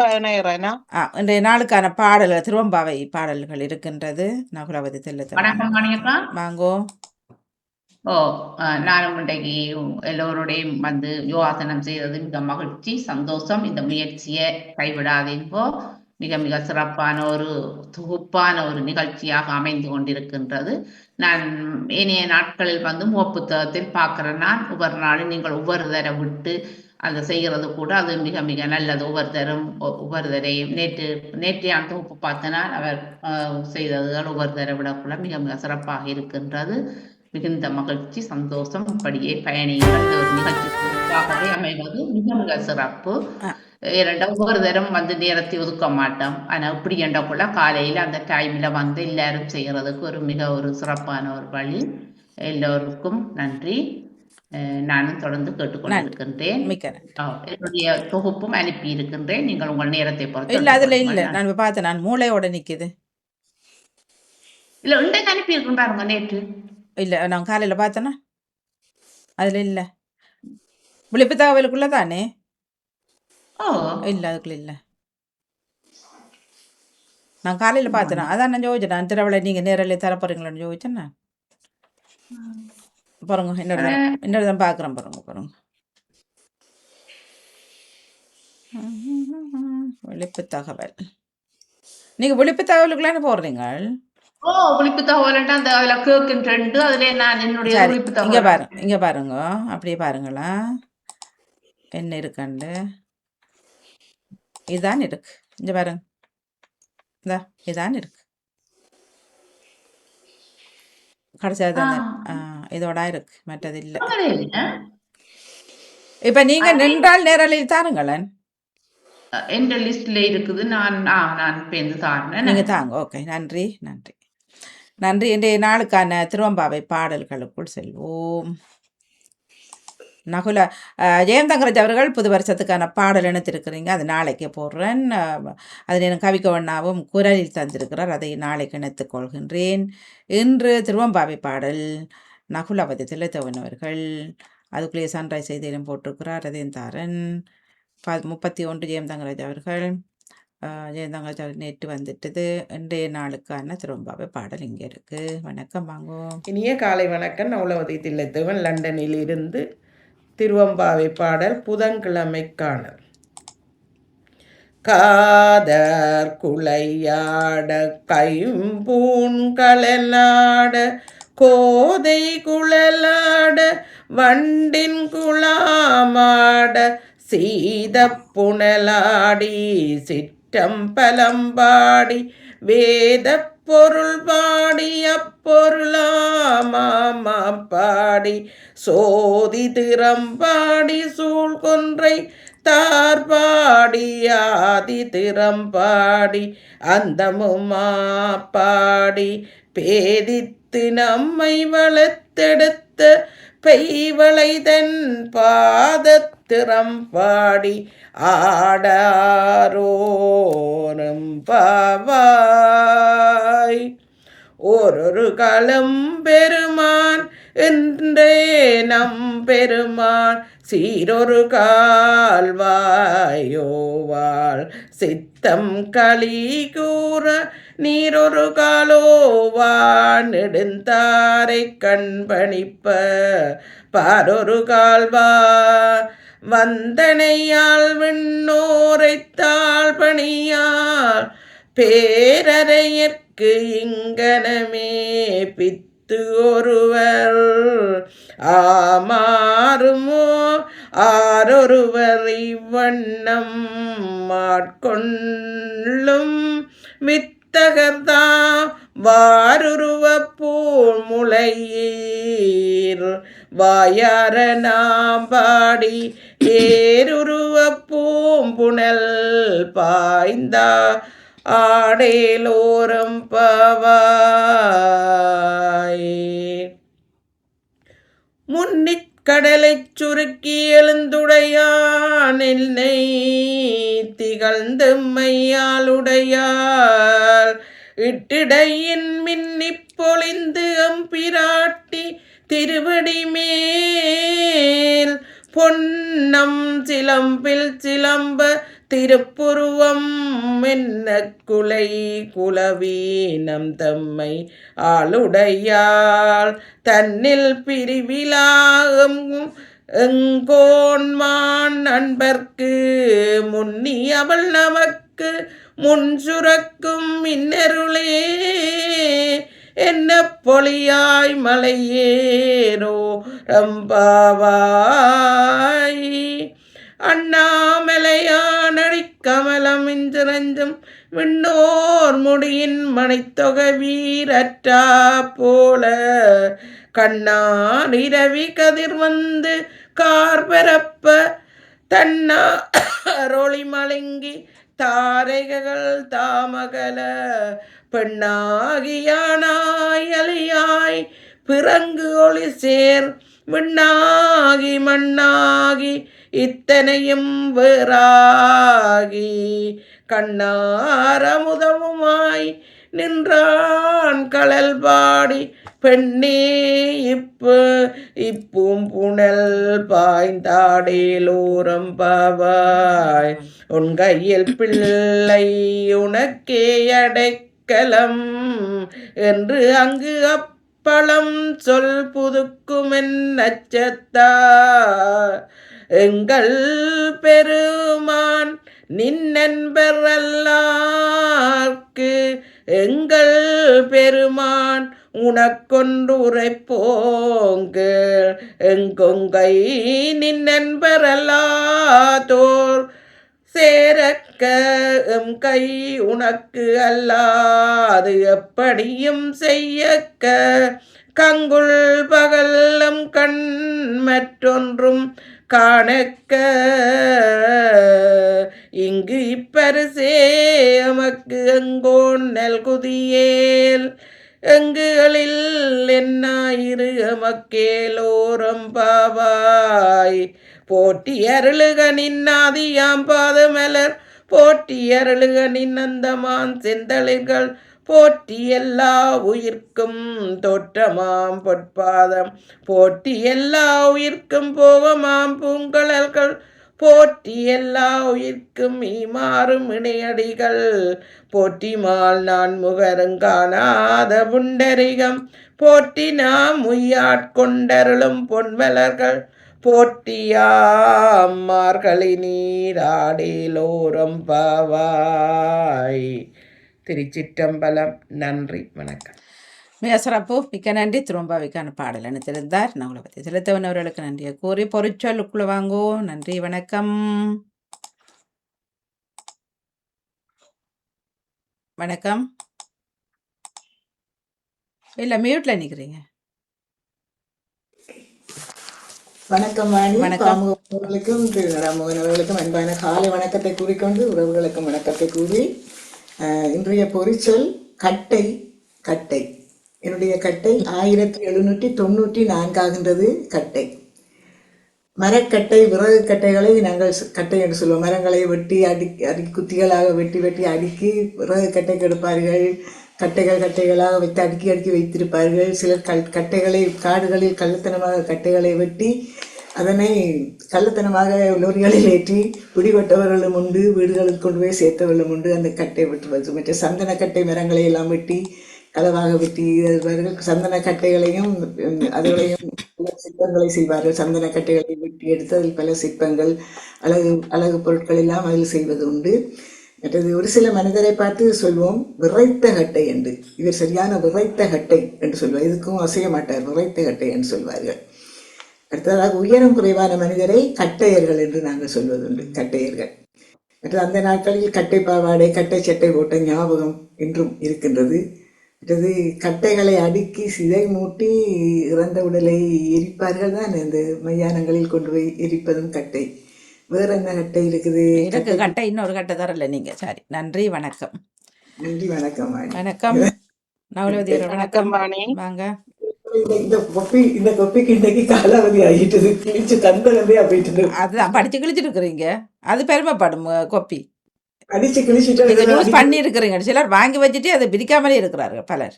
இன்றைய நாளுக்கான பாடல்கள் திருவம்பாவை பாடல்கள் இருக்கின்றது. நகுலவதி தெல்ல வாங்கோ. ஓ நானும் இன்றைக்கு எல்லோருடையும் வந்து யோகாசனம் செய்தது மிக மகிழ்ச்சி சந்தோஷம். இந்த முயற்சியை கைவிடாதீங்கோ மிக மிக சிறப்பான ஒரு தொகுப்பான ஒரு நிகழ்ச்சியாக அமைந்து கொண்டிருக்கின்றது. நான் இனிய நாட்களில் வந்து முகப்புத்தகத்தில் பார்க்கிறேன். நான் ஒவ்வொரு நாளும் நீங்கள் ஒவ்வொரு தர விட்டு அந்த செய்கிறது கூட அது மிக மிக நல்லது. ஒவ்வொரு தரம் ஒ- ஒவ்வொரு தரையும் நேற்று நேற்றைய தொகுப்பு பார்த்தனா அவர் செய்ததுகள் ஒவ்வொரு தர விடக்குள்ள மிக மிக சிறப்பாக இருக்கின்றது. மிகுந்த மகிழ்ச்சி சந்தோஷம். அப்படியே பயணிகள் இந்த ஒரு நிகழ்ச்சி சிறப்பாகவே அமைவது மிக மிக சிறப்பு. இரண்டா ஒவ்வொரு தரம் வந்து நேரத்தை ஒதுக்க மாட்டோம். ஆனா இப்படி என்றக்குள்ள காலையில அந்த டைம்ல வந்து எல்லாரும் செய்யறதுக்கு ஒரு மிக ஒரு சிறப்பான ஒரு வழி. எல்லோருக்கும் நன்றி. நானும் தொடர்ந்து கேட்டுக்கொண்டிருக்கின்றேன். என்னுடைய தொகுப்பும் அனுப்பி இருக்கின்றேன் நீங்கள் உங்கள் நேரத்தை பொறுத்து இல்ல அதுல இல்ல. நான் பார்த்தேன் நான் மூளையோட நிக்குது. இல்ல இன்றைக்கு அனுப்பி இருக்கின்றாருங்க நேற்று. இல்ல நான் காலையில பார்த்தேனா அதுல இல்ல. விழிப்பு தகவலுக்குள்ள தானே? ஓ. இல்ல அதுக்குள்ள இல்ல. நான் காலையில பார்த்தேனா அதான் நான் ஜோதிச்சேன் நான் திருவிழா நீங்க நேரில் தர போறீங்களான்னு ஜோதிச்சேன் நான் பாருங்க என்னோட என்னோட தான் பார்க்குறேன் பாருங்க பாருங்க. விழிப்பு தகவல். நீங்க விழிப்பு தகவலுக்குள்ளான போடுறீங்க ஓ விழிப்பு தகவல்ன்ட்டு அந்த அதுல கேக்குன்ட்டு அதுல நான் என்னுடைய விழிப்பு இங்க தகவல்? பாருங்க இங்க பாருங்க அப்படியே பாருங்களா. என்ன இருக்குண்டு? இதான் இருக்கு. இங்க பாருங்க. இதா இதான் இருக்கு. கடைசியாக தான். இதோட இருக்கு. மற்றது இல்லை. இப்ப நீங்க நின்றால் நேரலில் தாருங்களேன். எந்த லிஸ்ட்ல இருக்குது. நான் நான் பேருந்து தாரணேன் நீங்க தாங்க. ஓகே. நன்றி. நன்றி. நன்றி. இன்றைய நாளுக்கான திருவம்பாவை பாடல்களுக்குள் செல்வோம். நகுல அஹ், ஜெயந்தங்கராஜ் அவர்கள் புது வருஷத்துக்கான பாடல் இணைத்திருக்கிறீங்க. அது நாளைக்கு போடுறேன். அதில் எனக்கு கவிக்கவண்ணாவும் குரலில் தந்திருக்கிறார். அதை நாளைக்கு இணைத்துக் கொள்கின்றேன். இன்று திருவம்பாவை பாடல் நகுலவதி திலத்தவன் அவர்கள். அதுக்குள்ளேயே சன்ரைஸ் செய்தியிலும் போட்டிருக்கிறார். அதையும் தாரன். ப முப்பத்தி ஒன்று ஜெயந்தங்கராஜ் அவர்கள். ஜெயந்தங்கராஜ் அவர்கள் நேற்று வந்துட்டது. இன்றைய நாளுக்கான திருவம்பாவை பாடல் இங்கே இருக்குது வணக்கம் வாங்குவோம் இனிய காலை வணக்கம். நவலவதி தில்லைத்தவன் லண்டனில் இருந்து திருவம்பாவை பாடல் புதன்கிழமைக்கான. காதர் குளையாட கைம்பூண்களலாட கோதை குழலாட வண்டின் குழாமாட சீத புனலாடி சிற்றம்பலம்பாடி வேத பொருள் பாடி அப்பொருளாமாமா பாடி. சோதி திறம்பாடி சூழ் கொன்றை தார்பாடி ஆதி திறம்பாடி அந்தமுமா பாடி. பேதித்து நம்மை வளர்த்தெடுத்த பெய்வளைதன் பாதத்திறம் பாடி ஆடாரோரம் பாவாய். ஒரு களம் பெருமான் என்றே நம் பெருமான் சீரொரு கால்வாயோவாள். சித்தம் களி கூற நீரொரு காலோவான் நெடுந்தாரை கண்பணிப்ப பாரொரு கால்வா. வந்தனையால் விண்ணோரைத்தாள் பணியால் பேரறையற்கு இங்கனமே பித்து ஒருவர். ஆமாறுமோ? ஆரொருவர் இவ்வண்ணம் மாட்கொள்ளும் வித்தகர்தா வாருருவ பூமுளையீர் வாயார நாம் பாடி ஏருருவ பூம்புணல் பாய்ந்தா. ஆடேலோரம் பவா. முன்னிக் கடலைச் சுருக்கி எழுந்துடையான் என்னை திகழ்ந்து மையாளுடையார். இட்டிடையின் மின்னிப் பொழிந்து அம்பிராட்டி திருவடி மேல். பொன்னம் சிலம்பில் சிலம்ப திருப்புருவம் என்ன குலை குலவீனம் தம்மை ஆளுடையாள். தன்னில் பிரிவிலாகும் எங்கோன்மான் நண்பர்க்கு முன்னி அவள் நமக்கு முன் சுரக்கும் மின்னருளே. என்ன பொழியாய் மலையேனோ ரம்பாவாய். அண்ணாமலையானடி கமலம் இன்றிரஞ்சும் விண்ணோர் முடியின் மனைத்தொகை வீரற்றா போல. கண்ணார் இரவி கதிர் வந்து கார் பரப்ப தன்னா ரொளி மலங்கி தாரைகள் தாமகல. பெண்ணாகியானாய் அலியாய் பிறங்கு ஒளி சேர் விண்ணாகி மண்ணாகி இத்தனையும் வேறாகி கண்ணாரமுதமுமாய் நின்றான் கடல் பாடி பெண்ணே இப்பு இப்பும் புனல் பாய்ந்தாடேலோரம் பாவாய். உன் கையில் பிள்ளை உனக்கே அடைக்கலம் என்று அங்கு அப்பளம் சொல் புதுக்குமென் நச்சத்தா. எங்கள் பெருமான் நின்னன்பர் அல்லார்க்கு எங்கள் பெருமான் உனக்கொன்று உரைப்போங்கு எங்கொங்கை நின்னன்பர் அல்லாதோர் சேரக்க எம் கை உனக்கு அல்லாது எப்படியும் செய்யக்க. கங்குள் பகல்லம் கண் மற்றொன்றும் காணக்க. இங்கு இப்பரிசே எமக்கு எங்கோன் நல்குதியேல். எங்குகளில் என்னாயிரு எமக்கேலோரம் பாவாய். போட்டி அருளுக நின்னாதியாம் பாதமலர். போட்டி அருளுக நின்னந்தமான் செந்தளிர்கள். போற்றி எல்லா உயிர்க்கும் தோற்றமாம் பொற்பாதம். போற்றி எல்லா உயிர்க்கும் போகமாம் பூங்கழல்கள். போற்றி எல்லா உயிர்க்கும் இமாறும் இணையடிகள். போற்றிமால் நான் முகருங்காணாத புண்டரிகம். போற்றி நாம் உய்யாட்கொண்டருளும் பொன்மலர்கள் போற்றியாம்மார்களை நீராடேலோரம் பாவாய். திருச்சிற்றம்பலம். நன்றி. வணக்கம். மிக சிறப்பு மிக்க நன்றி. திரும்பாவிக்கான பாடல் அனுத்திருந்தார் நம்மளை பற்றி செலுத்தவன் அவர்களுக்கு நன்றியை கூறி பொறிச்சொல்லுக்குள்ள வாங்கோ நன்றி. வணக்கம். வணக்கம். இல்லை மியூட்ல நிற்கிறீங்க வணக்கம் வாணி வணக்கம். அவர்களுக்கும் ராமோகன் அவர்களுக்கும் அன்பான காலை வணக்கத்தை கூறிக்கொண்டு உறவுகளுக்கும் வணக்கத்தை கூறி இன்றைய பொரிச்சல் கட்டை கட்டை. என்னுடைய கட்டை ஆயிரத்தி எழுநூற்றி தொண்ணூற்றி நான்காகின்றது கட்டை. மரக்கட்டை விறகு கட்டைகளை நாங்கள் கட்டை என்று சொல்லுவோம். மரங்களை வெட்டி அடி அடி குத்திகளாக வெட்டி வெட்டி அடுக்கி விறகு கட்டை கெடுப்பார்கள் கட்டைகள் கட்டைகளாக வைத்து அடுக்கி அடுக்கி வைத்திருப்பார்கள். சிலர் கல் கட்டைகளை காடுகளில் கள்ளத்தனமாக கட்டைகளை வெட்டி அதனை கள்ளத்தனமாக லோரிகளில் ஏற்றி பிடிபட்டவர்களும் உண்டு வீடுகளுக்கு கொண்டு போய் சேர்த்தவர்களும் உண்டு. அந்த கட்டை வெட்டுவது மற்ற சந்தன கட்டை மரங்களை எல்லாம் வெட்டி களவாக வெட்டி சந்தன கட்டைகளையும் அதுகளையும் பல சிற்பங்களை செய்வார்கள். சந்தன கட்டைகளை வெட்டி எடுத்து அதில் பல சிற்பங்கள் அழகு அழகு பொருட்கள் எல்லாம் அதில் செய்வது உண்டு. மற்றது ஒரு சில மனிதரை பார்த்து சொல்வோம் விரைத்த கட்டை என்று. இவர் சரியான விரைத்த கட்டை என்று சொல்வார். இதுக்கும் அசைய மாட்டார். விரைத்த கட்டை என்று சொல்வார்கள். அடுத்ததாக உயரம் குறைவான மனிதரை கட்டையர்கள் என்று நாங்கள் சொல்வதுண்டு கட்டையர்கள். மற்றது அந்த நாட்களில் கட்டை பாவாடை கட்டை சட்டை போட்ட ஞாபகம் இன்றும் இருக்கின்றது. மற்றது கட்டைகளை அடுக்கி சிதை மூட்டி இறந்த உடலை எரிப்பார்கள் தான் இந்த மையானங்களில் கொண்டு போய் எரிப்பதும் கட்டை. வேற என்ன கட்டை இருக்குது? இருக்கு கட்டை இன்னொரு கட்டை தரல நீங்க. சரி நன்றி வணக்கம். நன்றி வணக்கம் வாணி. வணக்கம். நவலவதி வணக்கம் வாணி. வாங்க. அதுதான் படிச்சு கிழிச்சிட்டு இருக்கிறீங்க அது பெருமைப்படும் கொப்பி. அடிச்சு கிழிச்சிட்டு யூஸ் பண்ணி இருக்கிறீங்க சிலர் வாங்கி வச்சுட்டு அதை பிரிக்காமலே இருக்கிறார்கள் பலர்.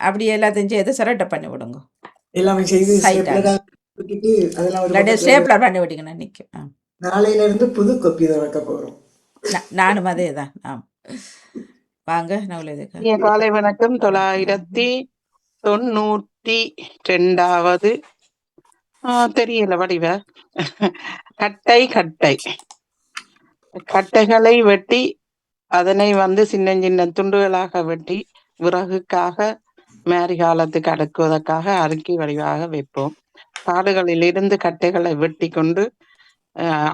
அப்படி எல்லாத்தையும் செய்து சிரட்டை பண்ணி விடுங்க. எல்லாமே செய்து ஸ்டேப்லர் பண்ணி விட்டீங்கன்னா நிற்கும் நாளையில இருந்து புது கொப்பி திறக்க போறோம். நானும் அதே தான் ஆம். வாங்க நவலேதுக்கா காலை வணக்கம். தொள்ளாயிரத்தி தொண்ணூற்றி ரெண்டாவது தெரியல வடிவ. கட்டை கட்டை. கட்டைகளை வெட்டி அதனை வந்து சின்ன சின்ன துண்டுகளாக வெட்டி விறகுக்காக மேரி காலத்துக்கு அடுக்குவதற்காக அறுக்கி வடிவாக வைப்போம். காடுகளில் இருந்து கட்டைகளை வெட்டி கொண்டு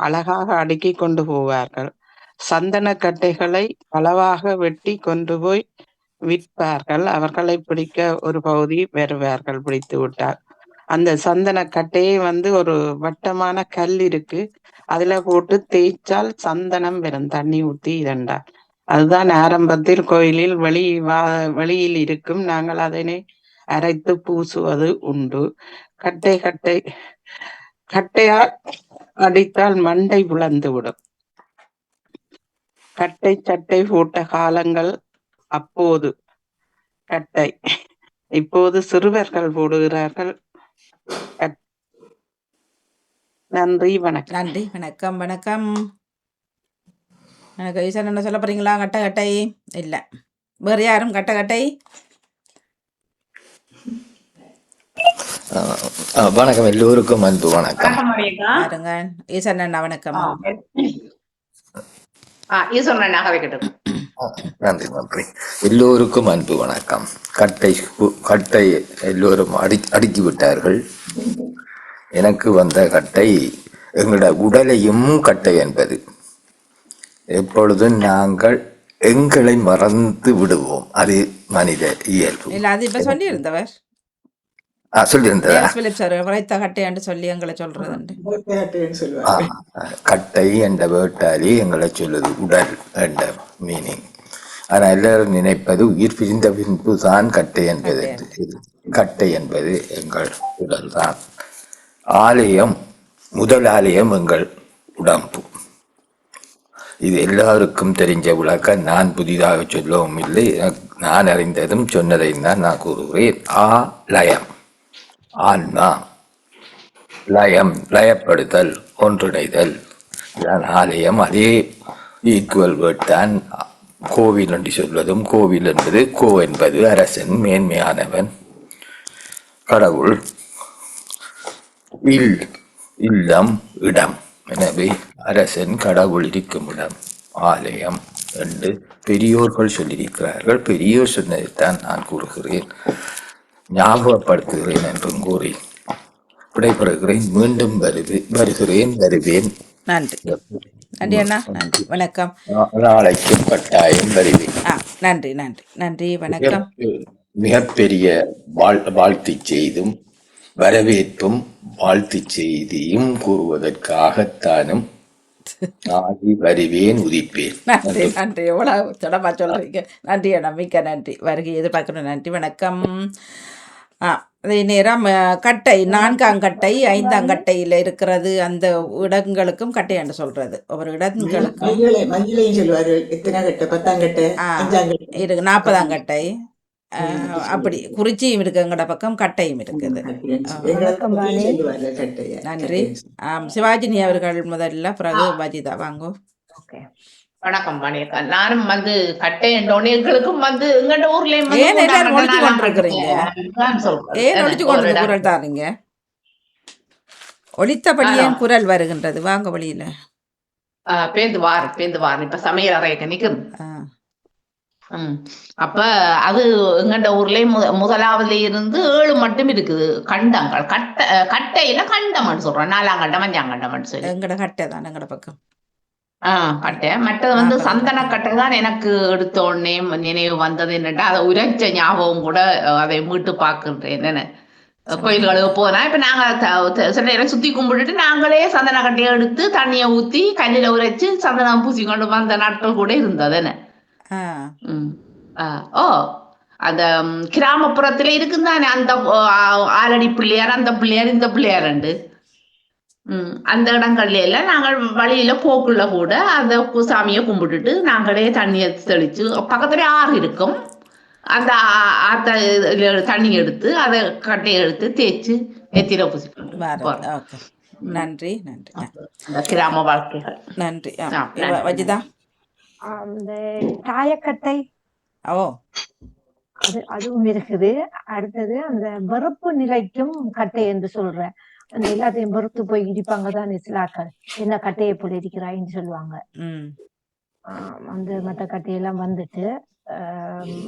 அழகாக அடுக்கி கொண்டு போவார்கள். சந்தன கட்டைகளை அளவாக வெட்டி கொண்டு போய் விற்பார்கள். அவர்களை பிடிக்க ஒரு பகுதி வருவார்கள். பிடித்து விட்டார். அந்த சந்தன கட்டையை வந்து ஒரு வட்டமான கல் இருக்கு. அதுல போட்டு தேய்ச்சால் சந்தனம் வரும். தண்ணி ஊத்தி இரண்டார். அதுதான் ஆரம்பத்தில் கோயிலில் வெளி வா வெளியில் இருக்கும். நாங்கள் அதனை அரைத்து பூசுவது உண்டு. கட்டை கட்டை கட்டையால் அடித்தால் மண்டை புலந்து விடும். கட்டை சட்டை போட்ட காலங்கள் அப்போது. கட்டை. இப்போது சிறுவர்கள் போடுகிறார்கள். நன்றி வணக்கம். நன்றி வணக்கம் வணக்கம். எனக்கு ஈசன் என்ன சொல்ல போறீங்களா? கட்டை கட்டை. இல்லை. வேறு யாரும் கட்டை கட்டை? வணக்கம். எல்லோருக்கும் அன்பு வணக்கம். பாருங்க ஈசன் அண்ணா வணக்கம் ஆ இது சொன்ன நகை வைக்கட்டும் நன்றி நன்றி. எல்லோருக்கும் அன்பு வணக்கம். கட்டை கட்டை எல்லோரும் அடி அடுக்கி விட்டார்கள். எனக்கு வந்த கட்டை எங்களோட உடலையும் கட்டை என்பது. எப்பொழுதும் நாங்கள் எங்களை மறந்து விடுவோம். அது மனித இயல்பு இல்லை அது இப்போ சொல்லியிருந்தவர் ஆ, சொல்லியிருந்ததா உரைத்த கட்டையாண்டு சொல்லி எங்களை சொல்லுவாங்க. கட்டை என்ற வேட்டாளி எங்களை சொல்லுது உடல் என்ற மீனிங் ஆனால் எல்லாரும் நினைப்பது உயிர் பிரிந்த பின்பு தான் கட்டை என்பது. என்று. கட்டை என்பது எங்கள் உடல் தான். ஆலயம் முதல் ஆலயம் எங்கள் உடம்பு. இது எல்லாருக்கும் தெரிஞ்ச விளக்கம் நான் புதிதாக சொல்லவும் இல்லை. நான் அறிந்ததும் சொன்னதையும் தான் நான் கூறுகிறேன். ஆ லயம் ஆன்மா லயம் லயப்படுதல் ஒன்றிணைதல். தான் ஆலயம் அதே ஈக்குவல் வேர்ட் தான் கோவில் என்று சொல்வதும் கோவில் என்பது கோ என்பது அரசன் மேன்மையானவன். கடவுள் இல் இல்லம் இடம். எனவே அரசன் கடவுள் இருக்கும் இடம். ஆலயம் என்று பெரியோர்கள் சொல்லியிருக்கிறார்கள். பெரியோர் சொன்னதைத்தான் நான் கூறுகிறேன். ஞாபகப்படுத்துகிறேன் என்றும் கூறி விடைபெறுகிறேன். மீண்டும் வருகிறேன் வருவேன். நன்றி. நன்றி அண்ணா. நன்றி. வணக்கம். நா- நாளைக்கும் கட்டாயம் வருவேன். நன்றி நன்றி. நன்றி வணக்கம். மிக- மிகப்பெரிய வாழ் வாழ்த்துச் செய்தும் வரவேற்பும் வாழ்த்துச் செய்தியும் கூறுவதற்காகத்தானும் ஆகி வருவேன் உதிப்பேன். நன்றி நன்றி. எவ்வளவு தொடமா சொல்றீங்க. நன்றி அண்ணா மிக்க நன்றி. வருகை எதிர்பார்க்கணும். நன்றி வணக்கம். அதே நேரம் அ, கட்டை நான்காம் கட்டை ஐந்தாம் கட்டையில் இருக்கிறது அந்த இடங்களுக்கும் கட்டை என்று சொல்றது. ஒவ்வொரு இடங்களுக்கும். நாற்பதாம் கட்டை. அப்படி குறிச்சியும் இருக்கு எங்கட பக்கம் கட்டையும் இருக்குது. நன்றி சிவாஜினி அவர்கள் முதல்ல பிறகு வஜிதா வாங்கோ. ஓகே. வணக்கம் மணியக்கா நானும் வந்து கட்டை என்றோன்னு எங்களுக்கும் வந்து எங்கட ஊர்லயும் ஏன் எல்லாரும். ஒழிச்சு கொண்டிருக்கிறீங்க? ஏன் ஒழிச்சு கொண்டு. குரல் தாரீங்க? ஒழித்தபடியே. குரல் வருகின்றது? வாங்க வழியில. பேந்து வார் பேந்து வார் இப்ப சமையல் அறையக்க நிக்கும். அப்ப அது எங்கண்ட ஊர்லயே முத முதலாவதுல இருந்து ஏழு மட்டும் இருக்குது. கண்டங்கள். கட்ட கட்டையில கண்டம்னு சொல்றோம். நாலாம் கண்டம் அஞ்சாம் கண்டம்னு சொல்லி. எங்கட கட்டை தான் எங்கட பக்கம். ஆஹ் கட்டை. மற்றது வந்து சந்தன கட்டை தான் எனக்கு எடுத்த உடனே நினைவு வந்தது என்னட்டா அதை உரைச்ச ஞாபகம் கூட அதை மீட்டு பார்க்கின்றேன் என்ன கோயில்களுக்கு போனா இப்ப நாங்க சில நேரம் சுத்தி கும்பிட்டுட்டு நாங்களே சந்தன கட்டையை எடுத்து தண்ணியை ஊத்தி கல்லில உரைச்சு சந்தனம் பூசி கொண்டு வந்த நாட்கள் கூட இருந்தது என்ன ஓ அந்த கிராமப்புறத்துல இருக்குந்தானே அந்த ஆலடி பிள்ளையார் அந்த பிள்ளையார் இந்த பிள்ளையார் ம். அந்த இடங்கள்ல எல்லாம் நாங்கள் வழியில போக்குள்ள கூட அந்த சாமியை கும்பிட்டுட்டு நாங்களே தண்ணியை தெளிச்சு பக்கத்துல ஆறு இருக்கும். அந்த ஆத்த தண்ணி எடுத்து அதை கட்டையை எடுத்து தேய்ச்சு போறோம். ஓகே. நன்றி நன்றி. கிராம வாழ்க்கைகள். நன்றி. வஜிதா? அந்த தாயக்கட்டை ஓ. அது அதுவும் இருக்குது. அடுத்தது அந்த வெறுப்பு நிலைக்கும் கட்டை என்று சொல்றேன். அந்த எல்லாத்தையும் வெறுத்து போய் இடிப்பாங்க தான் சிலாக்கள் என்ன கட்டையை போல இருக்கிறாயின்னு சொல்லுவாங்க. அந்த மற்ற கட்டையெல்லாம் வந்துட்டு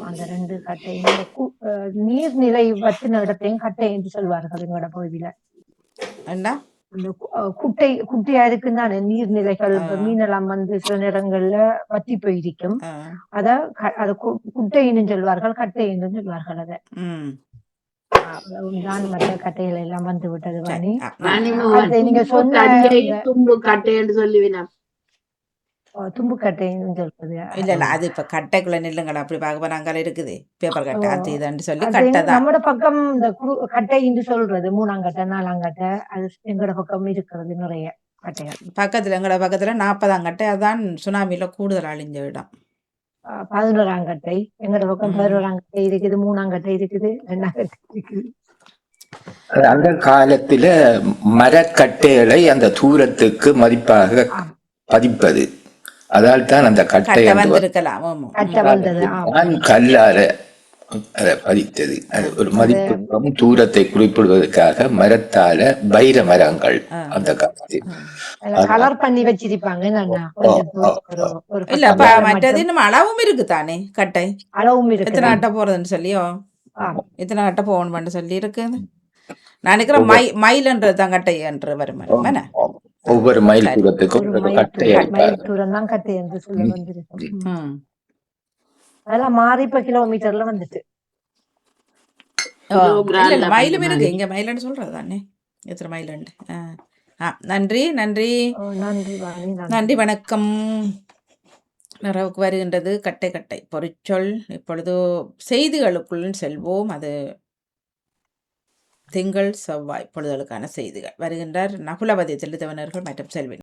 அந்த ரெண்டு கட்டையும் நீர்நிலை வத்தின இடத்தையும் கட்டை என்று சொல்வார்கள் எங்களோட பகுதியில அந்த குட்டை குட்டையா இருக்குன்னு தானே நீர்நிலைகள். மீனெல்லாம் வந்து சில நேரங்கள்ல வத்தி போயிருக்கும். அத அத குட்டைன்னு சொல்வார்கள் கட்டைன்னு சொல்வார்கள் அத. நான் மற்ற கட்டைகள் எல்லாம் வந்து விட்டது வாணி. நீங்க சொன்ன தும்பு கட்டைன்னு சொல்லுவினா அஹ், தும்பு கட்டைன்னு சொல்றது இல்ல இல்ல அது இப்ப கட்டைக்குள்ள நில்லுங்களா அப்படி பார்க்க போனாங்க இருக்குது பேப்பர் கட்டை. அது இதுன்னு சொல்லி கட்டை தான் நம்மட பக்கம் இந்த குரு- கட்டைன்னு சொல்றது மூணாங்கட்டை நாலாங்கட்டை அது எங்கட பக்கம் இருக்கிறது நிறைய கட்டைகள் பக்கத்துல எங்களோட பக்கத்துல நாற்பதாம் கட்டை அதான் சுனாமில கூடுதல் அழிஞ்ச இடம் அஹ், பதினோராங்கட்டை எங்கட பக்கம் ம். பதினோராங்கட்டை இருக்குது மூணாங்கட்டை இருக்குது ரெண்டாங்கட்டை இருக்குது அது அந்த காலத்துல மரக்கட்டைகளை அந்த தூரத்துக்கு மதிப்பாக. பதிப்பது அதால் தான் அந்த கட்டை நான் கல்லால அதை பதித்தது. அது ஒரு மதிப்புக்கும் தூரத்தை குறிப்பிடுவதற்காக மரத்தால வைர மரங்கள். அந்த காலத்தில் கலர் பண்ணி வச்சிருப்பாங்க அளவும் இருக்கு தானே கட்டை? அளவும் எத்தனை இருக்குது கட்டை போறதுன்னு சொல்லியோ. எத்தனை கட்டை போகணும்னு சொல்லி இருக்கு நான் நினைக்கிறேன் மை மயில்ன்றது தான் கட்டை என்று வரும் என்ன? ஒவ்வொரு மைல். தூரத்துக்கும் ஒரு கட்டை தூரம் மைல் தூரம் தான் கட்டை என்று சொல்ல ம். வந்திருக்கு ம். ம். ம். அதெல்லாம் மாறி இப்ப கிலோமீட்டர்ல வந்துட்டு. மயிலும் இருக்கு. இங்க மயிலன்னு சொல்றது தானே? எத்தனை மயிலுண்டு நன்றி நன்றி. ஓ, நன்றி வாணி நன்றி வணக்கம். நிறைவுக்கு வருகின்றது. கட்டை கட்டை. பொறிச்சொல். இப்பொழுது செய்திகளுக்குள் செல்வோம். அது திங்கள் செவ்வாய் பொழுதுகளுக்கான செய்திகள். வருகின்றார் நகுலவதி தெளித்தவனர்கள் மற்றும் செல்வி